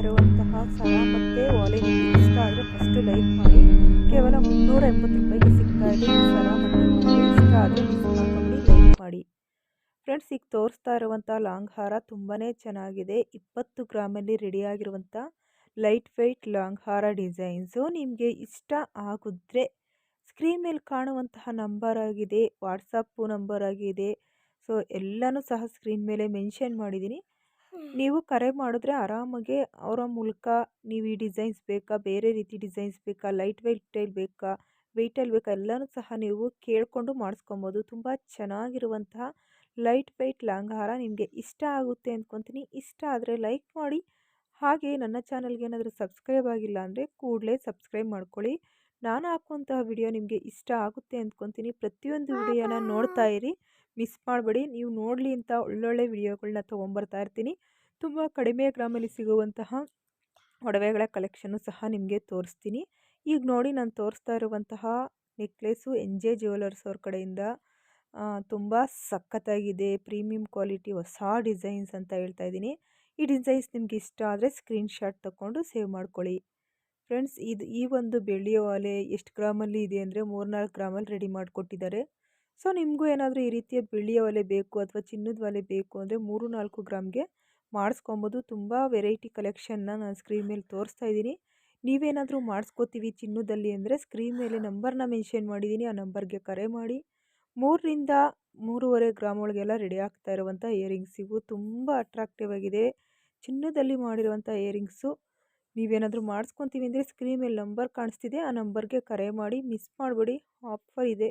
ಇರುವಂತಹ ಸಹ ಮತ್ತು ವಾಲೆಟ್ ಇಷ್ಟ ಆದರೆ ಫಸ್ಟು ಲೈಕ್ ಮಾಡಿ. ಕೇವಲ ಮುನ್ನೂರ ಎಂಬತ್ತು ರೂಪಾಯಿಗೆ ಸಿಗ್ತಾ ಇದೆ ಸರ ಇಷ್ಟ ಆದರೆ ಮಿಸ್ ಲೈಕ್ ಮಾಡಿ. ಫ್ರೆಂಡ್ಸ್ ಈಗ ತೋರಿಸ್ತಾ ಇರುವಂಥ ಲಾಂಗ್ ಹಾರ ತುಂಬಾ ಚೆನ್ನಾಗಿದೆ. ಇಪ್ಪತ್ತು ಗ್ರಾಮಲ್ಲಿ ರೆಡಿಯಾಗಿರುವಂಥ ಲೈಟ್ ವೆಯ್ಟ್ ಲಾಂಗ್ ಹಾರ ಡಿಸೈನ್ಸು ನಿಮಗೆ ಇಷ್ಟ ಆಗಿದ್ರೆ ಸ್ಕ್ರೀನ್ ಮೇಲೆ ಕಾಣುವಂತಹ ನಂಬರ್ ಆಗಿದೆ ವಾಟ್ಸಪ್ಪು ನಂಬರ್ ಆಗಿದೆ. ಸೊ ಎಲ್ಲನೂ ಸಹ ಸ್ಕ್ರೀನ್ ಮೇಲೆ ಮೆನ್ಷನ್ ಮಾಡಿದ್ದೀನಿ. ನೀವು ಕರೆ ಮಾಡಿದ್ರೆ ಆರಾಮಾಗಿ ಅವರ ಮೂಲಕ ನೀವು ಈ ಡಿಸೈನ್ಸ್ ಬೇಕಾ, ಬೇರೆ ರೀತಿ ಡಿಸೈನ್ಸ್ ಬೇಕಾ, ಲೈಟ್ ವೆಯ್ಟಲ್ಲಿ ಬೇಕಾ ವೆಯ್ಟಲ್ಲಿ ಬೇಕಾ, ಎಲ್ಲನೂ ಸಹ ನೀವು ಕೇಳಿಕೊಂಡು ಮಾಡಿಸ್ಕೊಬೋದು. ತುಂಬ ಚೆನ್ನಾಗಿರುವಂತಹ ಲೈಟ್ ವೆಯ್ಟ್ ಲಾಂಗಾರ ನಿಮಗೆ ಇಷ್ಟ ಆಗುತ್ತೆ ಅಂದ್ಕೊತೀನಿ ಇಷ್ಟ ಆದರೆ ಲೈಕ್ ಮಾಡಿ. ಹಾಗೆ ನನ್ನ ಚಾನಲ್ಗೆ ಏನಾದರೂ ಸಬ್ಸ್ಕ್ರೈಬ್ ಆಗಿಲ್ಲ ಅಂದರೆ ಕೂಡಲೇ ಸಬ್ಸ್ಕ್ರೈಬ್ ಮಾಡ್ಕೊಳ್ಳಿ. ನಾನು ಹಾಕುವಂತಹ ವಿಡಿಯೋ ನಿಮಗೆ ಇಷ್ಟ ಆಗುತ್ತೆ ಅಂದ್ಕೊತೀನಿ ಪ್ರತಿಯೊಂದು ವಿಡಿಯೋನ ನೋಡ್ತಾ ಇರಿ. ಮಿಸ್ ಮಾಡಬೇಡಿ. ನೀವು ನೋಡಲಿ ಅಂತ ಒಳ್ಳೊಳ್ಳೆ ವಿಡಿಯೋಗಳನ್ನ ತೊಗೊಂಬರ್ತಾ ಇರ್ತೀನಿ. ತುಂಬ ಕಡಿಮೆ ಗ್ರಾಮಲ್ಲಿ ಸಿಗುವಂತಹ ಒಡವೆಗಳ ಕಲೆಕ್ಷನ್ನು ಸಹ ನಿಮಗೆ ತೋರಿಸ್ತೀನಿ. ಈಗ ನೋಡಿ ನಾನು ತೋರಿಸ್ತಾ ಇರುವಂತಹ ನೆಕ್ಲೇಸು ಎನ್ ಜೆ ಜ್ಯುವೆಲರ್ಸ್ ಅವ್ರ ಕಡೆಯಿಂದ. ತುಂಬ ಸಖತ್ತಾಗಿದೆ ಪ್ರೀಮಿಯಂ ಕ್ವಾಲಿಟಿ ಹೊಸ ಡಿಸೈನ್ಸ್ ಅಂತ ಹೇಳ್ತಾ ಇದ್ದೀನಿ. ಈ ಡಿಸೈನ್ಸ್ ನಿಮ್ಗೆ ಇಷ್ಟ ಆದರೆ ಸ್ಕ್ರೀನ್ಶಾಟ್ ತಗೊಂಡು ಸೇವ್ ಮಾಡ್ಕೊಳ್ಳಿ. ಫ್ರೆಂಡ್ಸ್ ಇದು ಈ ಒಂದು ಬೆಳ್ಳಿಯ ಒಲೆ ಎಷ್ಟು ಗ್ರಾಮಲ್ಲಿ ಇದೆ ಅಂದರೆ ಮೂರ್ನಾಲ್ಕು ಗ್ರಾಮಲ್ಲಿ ರೆಡಿ ಮಾಡಿಕೊಟ್ಟಿದ್ದಾರೆ. ಸೊ ನಿಮಗೂ ಏನಾದರೂ ಈ ರೀತಿಯ ಬೆಳ್ಳಿಯ ಒಲೆ ಬೇಕು ಅಥವಾ ಚಿನ್ನದ ಒಲೆ ಬೇಕು ಅಂದರೆ ಮೂರು ನಾಲ್ಕು ಗ್ರಾಮ್ಗೆ ಮಾಡಿಸ್ಕೊಬೋದು. ತುಂಬ ವೆರೈಟಿ ಕಲೆಕ್ಷನ್ನ ನಾನು ಸ್ಕ್ರೀನ್ ಮೇಲೆ ತೋರಿಸ್ತಾ ಇದ್ದೀನಿ. ನೀವೇನಾದರೂ ಮಾಡಿಸ್ಕೋತೀವಿ ಚಿನ್ನದಲ್ಲಿ ಅಂದರೆ ಸ್ಕ್ರೀನ್ ಮೇಲೆ ನಂಬರ್ನ ಮೆನ್ಷನ್ ಮಾಡಿದ್ದೀನಿ, ಆ ನಂಬರ್ಗೆ ಕರೆ ಮಾಡಿ. ಮೂರರಿಂದ ಮೂರುವರೆ ಗ್ರಾಮ್ ಒಳಗೆಲ್ಲ ರೆಡಿ ಆಗ್ತಾ ಇರುವಂಥ ಇಯರಿಂಗ್ಸಿಗೂ ತುಂಬ ಅಟ್ರಾಕ್ಟಿವ್ ಆಗಿದೆ. ಚಿನ್ನದಲ್ಲಿ ಮಾಡಿರುವಂಥ ಇಯರಿಂಗ್ಸು ನೀವೇನಾದರೂ ಮಾಡಿಸ್ಕೊತೀವಿ ಅಂದರೆ ಸ್ಕ್ರೀನ್ ಮೇಲೆ ನಂಬರ್ ಕಾಣಿಸ್ತಿದೆ, ಆ ನಂಬರ್ಗೆ ಕರೆ ಮಾಡಿ. ಮಿಸ್ ಮಾಡಬೇಡಿ. ಆಫರ್ ಇದೆ.